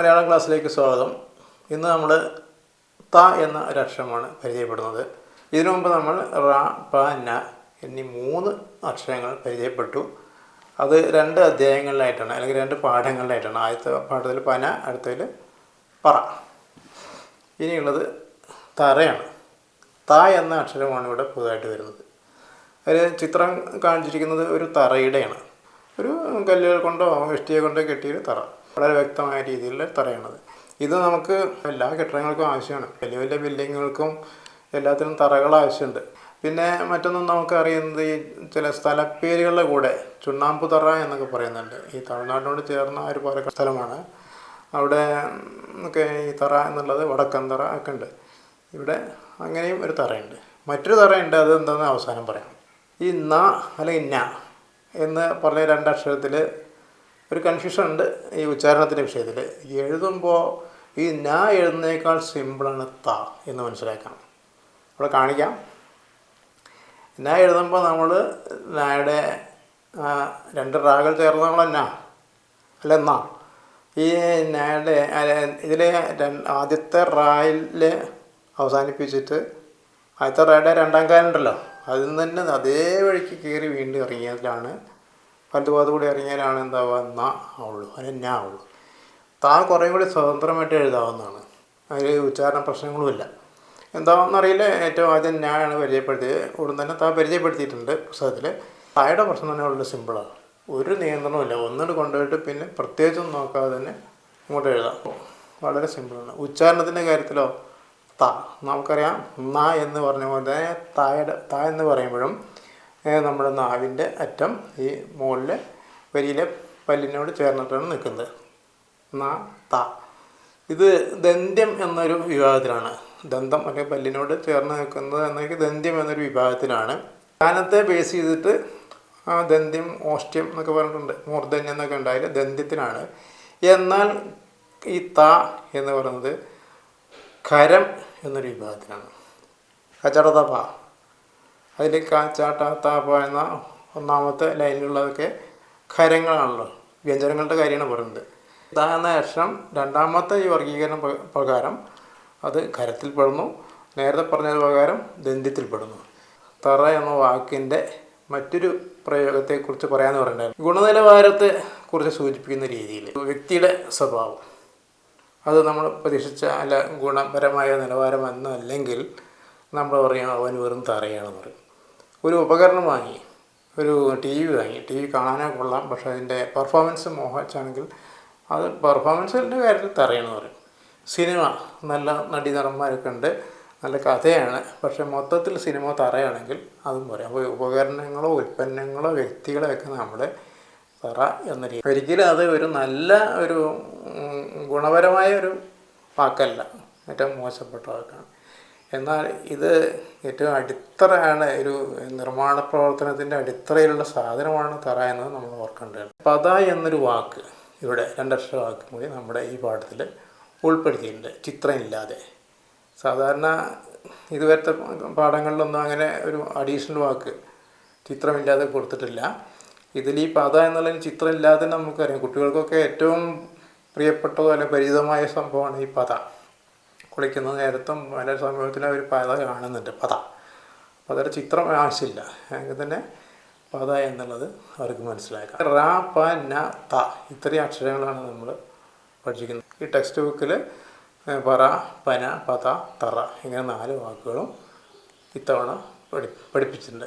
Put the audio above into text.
മലയാളം ക്ലാസ്സിലേക്ക് സ്വാഗതം. ഇന്ന് നമ്മൾ ത എന്ന അക്ഷരമാണ് പരിചയപ്പെടുന്നത്. ഇതിനു മുമ്പ് നമ്മൾ റ പ ന എന്നീ മൂന്ന് അക്ഷരങ്ങൾ പരിചയപ്പെട്ടു. അത് രണ്ട് അധ്യായങ്ങളിലായിട്ടാണ് അല്ലെങ്കിൽ രണ്ട് പാഠങ്ങളിലായിട്ടാണ്. ആദ്യത്തെ പാഠത്തിൽ പന അടുത്തതിൽ പറ. ഇനിയുള്ളത് തറയാണ്. ത എന്ന അക്ഷരമാണ് ഇവിടെ പുതുതായിട്ട് വരുന്നത്. ഒരു ചിത്രം കാണിച്ചിരിക്കുന്നത് ഒരു തറയുടെയാണ്. ഒരു കല്ലുകൾ കൊണ്ടോ ഇഷ്ടിക കൊണ്ടോ കെട്ടിയൊരു തറ. വളരെ വ്യക്തമായ രീതിയിൽ തറയണത് ഇത് നമുക്ക് എല്ലാ കെട്ടിടങ്ങൾക്കും ആവശ്യമാണ്. വലിയ വലിയ ബിൽഡിങ്ങുകൾക്കും എല്ലാത്തിനും തറകൾ ആവശ്യമുണ്ട്. പിന്നെ മറ്റൊന്നും നമുക്കറിയുന്നത് ഈ ചില സ്ഥലപ്പേരുകളുടെ കൂടെ ചുണ്ണാമ്പ് തറ എന്നൊക്കെ പറയുന്നുണ്ട്. ഈ തമിഴ്നാടിനോട് ചേർന്ന ഒരു പാലക്കാട് സ്ഥലമാണ്. അവിടെ ഒക്കെ ഈ തറ എന്നുള്ളത് വടക്കൻ തറ ഒക്കെ ഉണ്ട്. ഇവിടെ അങ്ങനെയും ഒരു തറയുണ്ട്. മറ്റൊരു തറയുണ്ട്. അത് എന്താണെന്ന് അവസാനം പറയാം. ഈ ന അല്ലെങ്കിൽ ന എന്ന് പറഞ്ഞ രണ്ടക്ഷരത്തിൽ ഒരു കൺഫ്യൂഷൻ ഉണ്ട് ഈ ഉച്ചാരണത്തിന്റെ വിഷയത്തിൽ എഴുതുമ്പോൾ ഈ ന എഴുതുന്നതിനേക്കാൾ സിമ്പിളാണ് ത എന്ന് മനസ്സിലാക്കാം. ഇവിടെ കാണിക്കാം. ന എഴുതുമ്പോൾ നമ്മൾ നായുടെ രണ്ട് റാകൾ ചേർന്ന് നമ്മൾ ന അല്ല എന്നാ ഈ നായുടെ ഇതിലെ ആദ്യത്തെ റായിൽ അവസാനിപ്പിച്ചിട്ട് ആദ്യത്തെ റായുടെ രണ്ടാം കാലുണ്ടല്ലോ അതിൽ നിന്ന് തന്നെ അതേ വഴിക്ക് കയറി വീണ്ടും ഇറങ്ങിയതിലാണ് വലതുഭാഗത്ത് കൂടി ഇറങ്ങിയാലാണ് എന്താവുക? ന ആവുള്ളൂ അല്ലെങ്കിൽ ഞാ ആവുള്ളൂ താ കുറേ കൂടി സ്വതന്ത്രമായിട്ട് എഴുതാവുന്നതാണ്. അതിൽ ഉച്ചാരണ പ്രശ്നങ്ങളുമില്ല. എന്താണെന്നറിയില്ല ഏറ്റവും ആദ്യം ഞാനാണ് പരിചയപ്പെടുത്തിയത്. ഉടൻ തന്നെ താ പരിചയപ്പെടുത്തിയിട്ടുണ്ട് പുസ്തകത്തിൽ തായുടെ പ്രശ്നം തന്നെ വളരെ സിമ്പിളാണ്. ഒരു നിയന്ത്രണമില്ല ഒന്നിട്ട് കൊണ്ടുപോയിട്ട് പിന്നെ പ്രത്യേകിച്ചൊന്നും നോക്കാതെ തന്നെ ഇങ്ങോട്ട് എഴുതാം. വളരെ സിമ്പിളാണ്. ഉച്ചാരണത്തിന്റെ കാര്യത്തിലോ? ത. നമുക്കറിയാം ന എന്ന് പറഞ്ഞ പോലെ തന്നെ തായുടെ ത എന്ന് പറയുമ്പോഴും നമ്മുടെ നാവിന്റെ അറ്റം ഈ മുകളിലെ വരിയിലെ പല്ലിനോട് ചേർന്നിട്ടാണ് നിൽക്കുന്നത്. ന ത. ഇത് ദന്ത്യം എന്നൊരു വിഭാഗത്തിലാണ്. ദന്തം അല്ലെങ്കിൽ പല്ലിനോട് ചേർന്ന് നിൽക്കുന്നത് എന്നൊക്കെ ദന്ത്യം എന്നൊരു വിഭാഗത്തിലാണ്. സ്ഥാനത്തെ ബേസ് ചെയ്തിട്ട് ആ ദന്ത്യം ഓഷ്ട്യം എന്നൊക്കെ പറഞ്ഞിട്ടുണ്ട്. മൂർധന്യം എന്നൊക്കെ ഉണ്ടായാലും ദന്ത്യത്തിനാണ് എന്നാൽ ഈ ത എന്ന് പറയുന്നത് ഖരം എന്നൊരു വിഭാഗത്തിലാണ്. കച്ചടതപ അതിൽ കാച്ചാട്ട താപ എന്ന ഒന്നാമത്തെ ലൈനിലുള്ളതൊക്കെ ഖരങ്ങളാണല്ലോ. വ്യഞ്ജനങ്ങളുടെ കാര്യമാണ് പറയുന്നത്. എന്ന അക്ഷരം രണ്ടാമത്തെ ഈ വർഗീകരണ പ്രകാരം അത് ഖരത്തിൽ പെടുന്നു നേരത്തെ പറഞ്ഞത് പ്രകാരം ദന്ത്യത്തിൽ പെടുന്നു തറ എന്ന വാക്കിന്റെ മറ്റൊരു പ്രയോഗത്തെക്കുറിച്ച് പറയാമെന്ന് പറഞ്ഞിട്ടുണ്ടായിരുന്നു. ഗുണനിലവാരത്തെ കുറിച്ച് സൂചിപ്പിക്കുന്ന രീതിയിൽ വ്യക്തിയുടെ സ്വഭാവം. അത് നമ്മൾ പ്രതീക്ഷിച്ച അല്ല ഗുണപരമായ നിലവാരം എന്നല്ലെങ്കിൽ നമ്മൾ പറയും അവൻ വെറും തറയാണെന്ന് പറയും. ഒരു ഉപകരണം വാങ്ങി ഒരു ടി വി വാങ്ങി. ടി വി കാണാനേ കൊള്ളാം പക്ഷേ അതിന്റെ പെർഫോമൻസ് മോഹിച്ചാണെങ്കിൽ അത് പെർഫോമൻസിന്റെ കാര്യത്തിൽ തറയണമെന്ന് പറയും. സിനിമ നല്ല നടീനടന്മാരൊക്കെ ഉണ്ട് നല്ല കഥയാണ് പക്ഷെ മൊത്തത്തിൽ സിനിമ തറയാണെങ്കിൽ അതും പറയാം അപ്പോൾ ഉപകരണങ്ങളോ ഉൽപ്പന്നങ്ങളോ വ്യക്തികളോ ഒക്കെ നമ്മുടെ തറ എന്ന രീതി. ഒരിക്കലും അത് ഒരു നല്ല ഒരു ഗുണപരമായ ഒരു വാക്കല്ല. ഏറ്റവും മോശപ്പെട്ട വാക്കാണ്. എന്നാൽ ഇത് ഏറ്റവും അടിത്തറയാണ് ഒരു നിർമ്മാണ പ്രവർത്തനത്തിന്റെ അടിത്തറയിലുള്ള സാധനമാണ് തറ എന്നത് നമ്മൾ ഓർക്കേണ്ടത്. പത എന്നൊരു വാക്ക് ഇവിടെ രണ്ടക്ഷര വാക്ക് കൂടി നമ്മുടെ ഈ പാഠത്തിൽ ഉൾപ്പെടുത്തിയിട്ടുണ്ട് ചിത്രം ഇല്ലാതെ സാധാരണ ഇതുവരത്തെ പാഠങ്ങളിലൊന്നും അങ്ങനെ ഒരു അഡീഷണൽ വാക്ക് ചിത്രമില്ലാതെ കൊടുത്തിട്ടില്ല. ഇതിൽ ഈ പത എന്നുള്ള ചിത്രം ഇല്ലാതെ നമുക്കറിയാം കുട്ടികൾക്കൊക്കെ ഏറ്റവും പ്രിയപ്പെട്ടതോ അല്ലെങ്കിൽ പരിചിതമായ സംഭവമാണ് ഈ പത കുളിക്കുന്ന നേരത്തും പല സമൂഹത്തിൽ അവർ പത കാണുന്നുണ്ട് പത. പതയുടെ ചിത്രം ആവശ്യമില്ല. അങ്ങനെ തന്നെ പത എന്നുള്ളത് അവർക്ക് മനസ്സിലാക്കാം. റ പ ന ത ഇത്രയും അക്ഷരങ്ങളാണ് നമ്മൾ പഠിച്ചിരിക്കുന്നത്. ഈ ടെക്സ്റ്റ് ബുക്കിൽ പറ പന പത തറ ഇങ്ങനെ നാല് വാക്കുകളും ഇത്തവണ പഠി പഠിപ്പിച്ചിട്ടുണ്ട്.